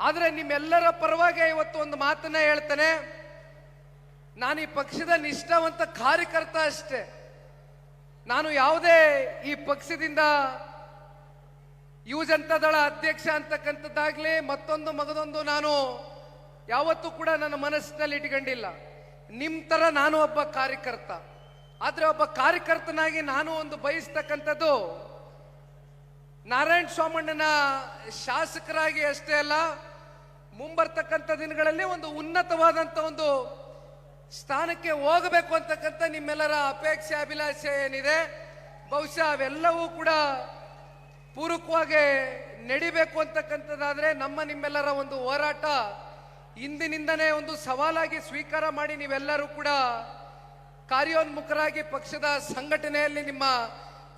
ಆದರೆ ನಿಮ್ಮೆಲ್ಲರ ಪರವಾಗಿ ಇವತ್ತು ಒಂದು ಮಾತನ್ನ ಹೇಳ್ತೇನೆ. ನಾನು ಈ ಪಕ್ಷದ ನಿಷ್ಠಾವಂತ ಕಾರ್ಯಕರ್ತ ಅಷ್ಟೇ. ನಾನು ಯಾವುದೇ ಈ ಪಕ್ಷದಿಂದ ಯುವ ಜನತಾದಳ ಅಧ್ಯಕ್ಷ ಅಂತಕ್ಕಂಥದ್ದಾಗ್ಲಿ ಮತ್ತೊಂದು ಮಗದೊಂದು ನಾನು ಯಾವತ್ತೂ ಕೂಡ ನನ್ನ ಮನಸ್ಸಿನಲ್ಲಿ ಇಟ್ಕೊಂಡಿಲ್ಲ. ನಿಮ್ಮ ಥರ ನಾನು ಒಬ್ಬ ಕಾರ್ಯಕರ್ತ. ಆದರೆ ಒಬ್ಬ ಕಾರ್ಯಕರ್ತನಾಗಿ ನಾನು ಒಂದು ಬಯಸ್ತಕ್ಕಂಥದ್ದು ನಾರಾಯಣ ಸ್ವಾಮಣ್ಣನ ಶಾಸಕರಾಗಿ ಅಷ್ಟೇ ಅಲ್ಲ, ಮುಂಬರ್ತಕ್ಕಂಥ ದಿನಗಳಲ್ಲಿ ಒಂದು ಉನ್ನತವಾದಂಥ ಒಂದು ಸ್ಥಾನಕ್ಕೆ ಹೋಗಬೇಕು ಅಂತಕ್ಕಂಥ ನಿಮ್ಮೆಲ್ಲರ ಅಪೇಕ್ಷೆ, ಅಭಿಲಾಷೆ ಏನಿದೆ, ಬಹುಶಃ ಅವೆಲ್ಲವೂ ಕೂಡ ಪೂರಕವಾಗಿ ನಡಿಬೇಕು ಅಂತಕ್ಕಂಥದ್ದಾದ್ರೆ ನಮ್ಮ ನಿಮ್ಮೆಲ್ಲರ ಒಂದು ಹೋರಾಟ ಇಂದಿನಿಂದನೇ ಒಂದು ಸವಾಲಾಗಿ ಸ್ವೀಕಾರ ಮಾಡಿ ನೀವೆಲ್ಲರೂ ಕೂಡ ಕಾರ್ಯೋನ್ಮುಖರಾಗಿ ಪಕ್ಷದ ಸಂಘಟನೆಯಲ್ಲಿ ನಿಮ್ಮ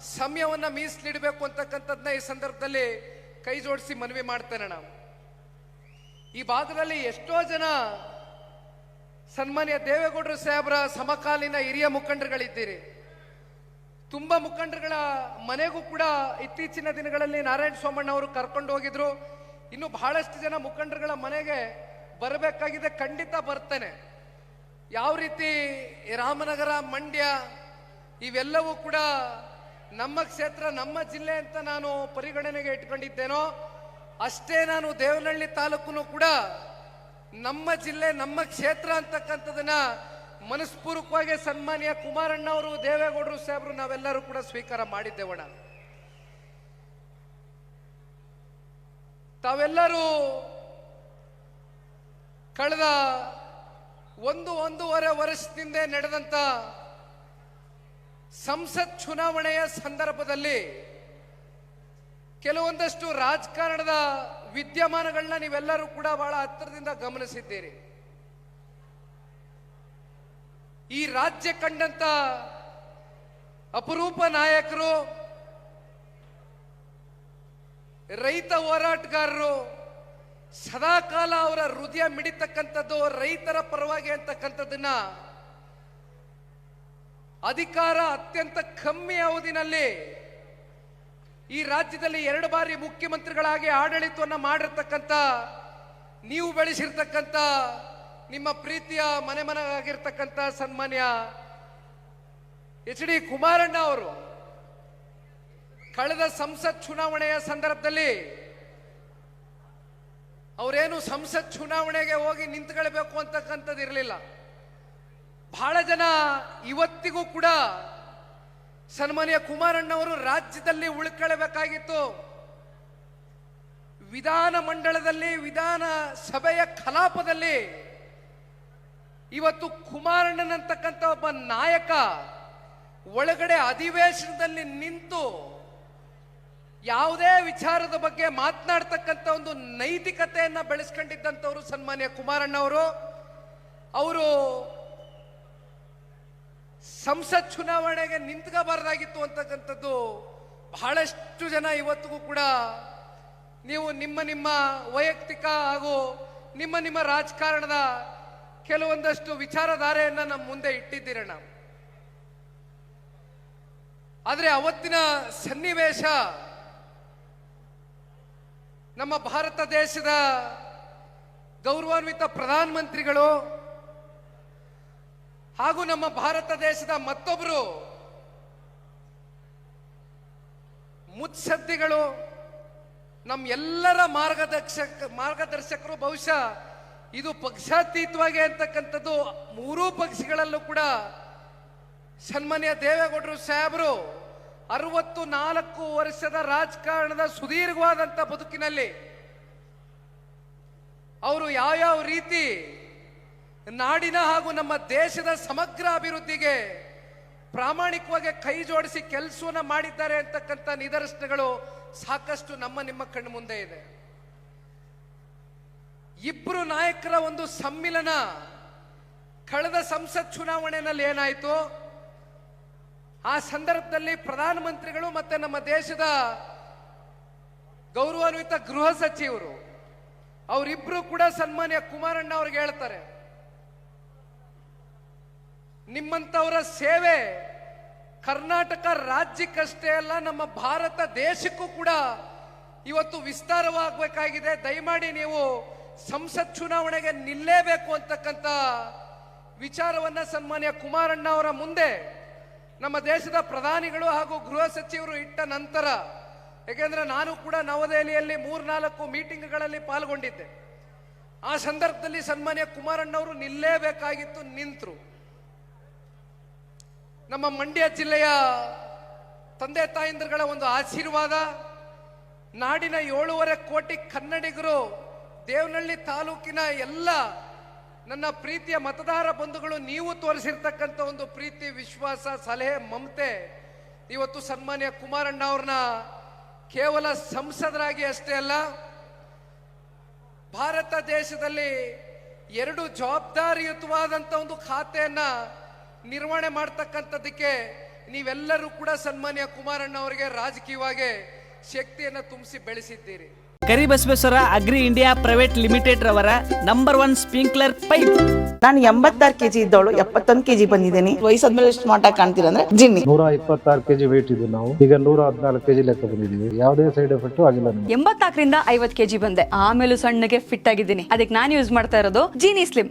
ಸಮಯವನ್ನ ಮೀಸಲಿಡಬೇಕು ಅಂತಕ್ಕಂಥದ್ದನ್ನ ಈ ಸಂದರ್ಭದಲ್ಲಿ ಕೈ ಜೋಡಿಸಿ ಮನವಿ ಮಾಡ್ತೇನೆ ನಾವು ಈ ಭಾಗದಲ್ಲಿ ಎಷ್ಟೋ ಜನ ಸನ್ಮಾನ್ಯ ದೇವೇಗೌಡರು ಸಾಹೇಬರ ಸಮಕಾಲೀನ ಹಿರಿಯ ಮುಖಂಡರುಗಳಿದ್ದೀರಿ. ತುಂಬಾ ಮುಖಂಡರುಗಳ ಮನೆಗೂ ಕೂಡ ಇತ್ತೀಚಿನ ದಿನಗಳಲ್ಲಿ ನಾರಾಯಣ ಸೋಮಣ್ಣ ಅವರು ಕರ್ಕೊಂಡು ಹೋಗಿದ್ರು. ಇನ್ನು ಬಹಳಷ್ಟು ಜನ ಮುಖಂಡರುಗಳ ಮನೆಗೆ ಬರಬೇಕಾಗಿದೆ, ಖಂಡಿತ ಬರ್ತೇನೆ. ಯಾವ ರೀತಿ ರಾಮನಗರ ಮಂಡ್ಯ ಇವೆಲ್ಲವೂ ಕೂಡ ನಮ್ಮ ಕ್ಷೇತ್ರ, ನಮ್ಮ ಜಿಲ್ಲೆ ಅಂತ ನಾನು ಪರಿಗಣನೆಗೆ ಇಟ್ಕೊಂಡಿದ್ದೇನೋ, ಅಷ್ಟೇ ನಾನು ದೇವನಹಳ್ಳಿ ತಾಲೂಕು ಕೂಡ ನಮ್ಮ ಜಿಲ್ಲೆ, ನಮ್ಮ ಕ್ಷೇತ್ರ ಅಂತಕ್ಕಂಥದನ್ನ ಮನಸ್ಪೂರ್ವಕವಾಗಿ ಸನ್ಮಾನ್ಯ ಕುಮಾರಣ್ಣ ಅವರು, ದೇವೇಗೌಡರು ಸಾಹೇಬರು ನಾವೆಲ್ಲರೂ ಕೂಡ ಸ್ವೀಕಾರ ಮಾಡಿದ್ದೇವಣ. ತಾವೆಲ್ಲರೂ ಕಳೆದ ಒಂದು ಒಂದೂವರೆ ವರ್ಷದಿಂದ ನಡೆದಂತ ಸಂಸತ್ ಚುನಾವಣೆಯ ಸಂದರ್ಭದಲ್ಲಿ ಕೆಲವೊಂದಷ್ಟು ರಾಜಕಾರಣದ ವಿದ್ಯಮಾನಗಳನ್ನ ನೀವೆಲ್ಲರೂ ಕೂಡ ಬಹಳ ಹತ್ತಿರದಿಂದ ಗಮನಿಸಿದ್ದೀರಿ. ಈ ರಾಜ್ಯ ಕಂಡಂತ ಅಪರೂಪ ನಾಯಕರು, ರೈತ ಹೋರಾಟಗಾರರು, ಸದಾಕಾಲ ಅವರ ಹೃದಯ ಮಿಡಿತಕ್ಕಂಥದ್ದು ರೈತರ ಪರವಾಗಿ ಅಂತಕ್ಕಂಥದ್ದನ್ನ ಅಧಿಕಾರ ಅತ್ಯಂತ ಕಮ್ಮಿ ಅವಧಿನಲ್ಲಿ ಈ ರಾಜ್ಯದಲ್ಲಿ ಎರಡು ಬಾರಿ ಮುಖ್ಯಮಂತ್ರಿಗಳಾಗಿ ಆಡಳಿತವನ್ನು ಮಾಡಿರ್ತಕ್ಕಂಥ, ನೀವು ಬೆಳೆಸಿರ್ತಕ್ಕಂಥ, ನಿಮ್ಮ ಪ್ರೀತಿಯ ಮನೆ ಮನಗಾಗಿರ್ತಕ್ಕಂಥ ಸನ್ಮಾನ್ಯ ಎಚ್ ಡಿ ಕುಮಾರಣ್ಣ ಅವರು ಕಳೆದ ಸಂಸತ್ ಚುನಾವಣೆಯ ಸಂದರ್ಭದಲ್ಲಿ ಅವರೇನು ಸಂಸತ್ ಚುನಾವಣೆಗೆ ಹೋಗಿ ನಿಂತ್ಕೊಳ್ಬೇಕು ಅಂತಕ್ಕಂಥದ್ದು ಇರಲಿಲ್ಲ ಬಹಳ ಜನ ಇವತ್ತಿಗೂ ಕೂಡ ಸನ್ಮಾನ್ಯ ಕುಮಾರಣ್ಣವರು ರಾಜ್ಯದಲ್ಲಿ ಉಳ್ಕೊಳ್ಬೇಕಾಗಿತ್ತು. ವಿಧಾನ ಮಂಡಳದಲ್ಲಿ ವಿಧಾನ ಸಭೆಯ ಕಲಾಪದಲ್ಲಿ ಇವತ್ತು ಕುಮಾರಣ್ಣನಂತಕ್ಕಂಥ ಒಬ್ಬ ನಾಯಕ ಒಳಗಡೆ ಅಧಿವೇಶನದಲ್ಲಿ ನಿಂತು ಯಾವುದೇ ವಿಚಾರದ ಬಗ್ಗೆ ಮಾತನಾಡ್ತಕ್ಕಂಥ ಒಂದು ನೈತಿಕತೆಯನ್ನು ಬೆಳೆಸ್ಕೊಂಡಿದ್ದಂಥವ್ರು ಸನ್ಮಾನ್ಯ ಕುಮಾರಣ್ಣವರು. ಅವರು ಸಂಸತ್ ಚುನಾವಣೆಗೆ ನಿಂತ್ಕೋಬಾರ್ದಾಗಿತ್ತು ಅಂತಕ್ಕಂಥದ್ದು ಬಹಳಷ್ಟು ಜನ ಇವತ್ತಿಗೂ ಕೂಡ ನೀವು ನಿಮ್ಮ ನಿಮ್ಮ ವೈಯಕ್ತಿಕ ಹಾಗೂ ನಿಮ್ಮ ನಿಮ್ಮ ರಾಜಕಾರಣದ ಕೆಲವೊಂದಷ್ಟು ವಿಚಾರಧಾರೆಯನ್ನು ನಮ್ಮ ಮುಂದೆ ಇಟ್ಟಿದ್ದೀರಣ್ಣ ಆದರೆ ಅವತ್ತಿನ ಸನ್ನಿವೇಶ ನಮ್ಮ ಭಾರತ ದೇಶದ ಗೌರವಾನ್ವಿತ ಪ್ರಧಾನಮಂತ್ರಿಗಳು ಹಾಗೂ ನಮ್ಮ ಭಾರತ ದೇಶದ ಮತ್ತೊಬ್ಬರು ಮುತ್ಸದ್ದಿಗಳು ನಮ್ಮ ಎಲ್ಲರ ಮಾರ್ಗದರ್ಶಕ, ಮಾರ್ಗದರ್ಶಕರು ಬಹುಶಃ ಇದು ಪಕ್ಷಾತೀತವಾಗಿ ಅಂತಕ್ಕಂಥದ್ದು ಮೂರೂ ಪಕ್ಷಗಳಲ್ಲೂ ಕೂಡ ಸನ್ಮಾನ್ಯ ದೇವೇಗೌಡರು ಸಾಹೇಬರು ಅರವತ್ತು ನಾಲ್ಕು ವರ್ಷದ ರಾಜಕಾರಣದ ಸುದೀರ್ಘವಾದಂಥ ಬದುಕಿನಲ್ಲಿ ಅವರು ಯಾವ್ಯಾವ ರೀತಿ ನಾಡಿನ ಹಾಗೂ ನಮ್ಮ ದೇಶದ ಸಮಗ್ರ ಅಭಿವೃದ್ಧಿಗೆ ಪ್ರಾಮಾಣಿಕವಾಗಿ ಕೈ ಜೋಡಿಸಿ ಕೆಲಸವನ್ನ ಮಾಡಿದ್ದಾರೆ ಅಂತಕ್ಕಂಥ ನಿದರ್ಶನಗಳು ಸಾಕಷ್ಟು ನಮ್ಮ ನಿಮ್ಮ ಕಣ್ಣು ಮುಂದೆ ಇದೆ. ಇಬ್ರು ನಾಯಕರ ಒಂದು ಸಮ್ಮಿಲನ ಕಳೆದ ಸಂಸತ್ ಚುನಾವಣೆಯಲ್ಲಿ ಏನಾಯಿತು? ಆ ಸಂದರ್ಭದಲ್ಲಿ ಪ್ರಧಾನಮಂತ್ರಿಗಳು ಮತ್ತೆ ನಮ್ಮ ದೇಶದ ಗೌರವಾನ್ವಿತ ಗೃಹ ಸಚಿವರು, ಅವರಿಬ್ರು ಕೂಡ ಸನ್ಮಾನ್ಯ ಕುಮಾರಣ್ಣ ಅವ್ರಿಗೆ ಹೇಳ್ತಾರೆ. ನಿಮ್ಮಂತವರ ಸೇವೆ ಕರ್ನಾಟಕ ರಾಜ್ಯಕ್ಕಷ್ಟೇ ಅಲ್ಲ, ನಮ್ಮ ಭಾರತ ದೇಶಕ್ಕೂ ಕೂಡ ಇವತ್ತು ವಿಸ್ತಾರವಾಗಬೇಕಾಗಿದೆ. ದಯಮಾಡಿ ನೀವು ಸಂಸತ್ ಚುನಾವಣೆಗೆ ನಿಲ್ಲೇಬೇಕು ಅಂತಕ್ಕಂಥ ವಿಚಾರವನ್ನ ಸನ್ಮಾನ್ಯ ಕುಮಾರಣ್ಣ ಅವರ ಮುಂದೆ ನಮ್ಮ ದೇಶದ ಪ್ರಧಾನಿಗಳು ಹಾಗೂ ಗೃಹ ಸಚಿವರು ಇಟ್ಟ ನಂತರ ಏಕೆಂದರೆ ನಾನು ಕೂಡ ನವದೆಹಲಿಯಲ್ಲಿ ಮೂರ್ನಾಲ್ಕು ಮೀಟಿಂಗ್ಗಳಲ್ಲಿ ಪಾಲ್ಗೊಂಡಿದ್ದೆ. ಆ ಸಂದರ್ಭದಲ್ಲಿ ಸನ್ಮಾನ್ಯ ಕುಮಾರಣ್ಣವರು ನಿಲ್ಲೇಬೇಕಾಗಿತ್ತು, ನಿಂತರು. ನಮ್ಮ ಮಂಡ್ಯ ಜಿಲ್ಲೆಯ ತಂದೆ ತಾಯಂದಿರುಗಳ ಒಂದು ಆಶೀರ್ವಾದ. ನಾಡಿನ ಏಳೂವರೆ ಕೋಟಿ ಕನ್ನಡಿಗರು ದೇವನಹಳ್ಳಿ ತಾಲೂಕಿನ ಎಲ್ಲ ನನ್ನ ಪ್ರೀತಿಯ ಮತದಾರ ಬಂಧುಗಳು, ನೀವು ತೋರಿಸಿರ್ತಕ್ಕಂಥ ಒಂದು ಪ್ರೀತಿ, ವಿಶ್ವಾಸ, ಸಲಹೆ, ಮಮತೆ, ಇವತ್ತು ಸನ್ಮಾನ್ಯ ಕುಮಾರಣ್ಣ ಅವ್ರನ್ನ ಕೇವಲ ಸಂಸದರಾಗಿ ಅಷ್ಟೇ ಅಲ್ಲ, ಭಾರತ ದೇಶದಲ್ಲಿ ಎರಡು ಜವಾಬ್ದಾರಿಯುತವಾದಂಥ ಒಂದು ಖಾತೆಯನ್ನ ನಿರ್ವಹಣೆ ಮಾಡ್ತಕ್ಕಂಥದ್ದಕ್ಕೆ ನೀವೆಲ್ಲರೂ ಕೂಡ ಸನ್ಮಾನ್ಯ ಕುಮಾರಣ್ಣ ಅವರಿಗೆ ರಾಜಕೀಯವಾಗಿ ಶಕ್ತಿಯನ್ನು ತುಂಬಿಸಿ ಬೆಳೆಸಿದ್ದೀರಿ. Karibasaveshwara agri India private limited ರವರ ನಂಬರ್ ಒನ್ ಸ್ಪ್ರಿಂಕ್ಲರ್ ಪೈಪ್ ನಾನು ಎಂಬತ್ತಾರು ಕೆಜಿ ಇದ್ದವಳು ಎಪ್ಪತ್ತೊಂದು ಕೆಜಿ ಬಂದಿದ್ದೀನಿ. ವಯಸ್ಸಾದ್ಮೇಲೆ ಎಷ್ಟು ಮಾಟ ಕಾಣ್ತೀರ ಅಂದ್ರೆ ಜಿನ್ನಿ. ನೂರ ಇಪ್ಪತ್ತಾರು ಕೆಜಿ ವೇಟ್ ಇದ್ದು ನಾವು. ಈಗ ನೂರ ಹದಿನಾಲ್ಕು ಕೆಜಿ ಲೆಕ್ಕ ಬಂದಿದ್ದೀವಿ. ಯಾವುದೇ ಸೈಡ್ ಎಫೆಕ್ಟ್ ಆಗಿಲ್ಲ ಎಂಬತ್ತಾಕರಿಂದ ಎಂಬತ್ನಾಲ್ಕರಿಂದ ಐವತ್ ಕೆಜಿ ಬಂದೆ. ಆಮೇಲೂ ಸಣ್ಣಗೆ ಫಿಟ್ ಆಗಿದ್ದೀನಿ. ಅದಕ್ಕೆ ನಾನು ಯೂಸ್ ಮಾಡ್ತಾ ಇರೋದು ಜೀನಿ ಸ್ಲಿಮ್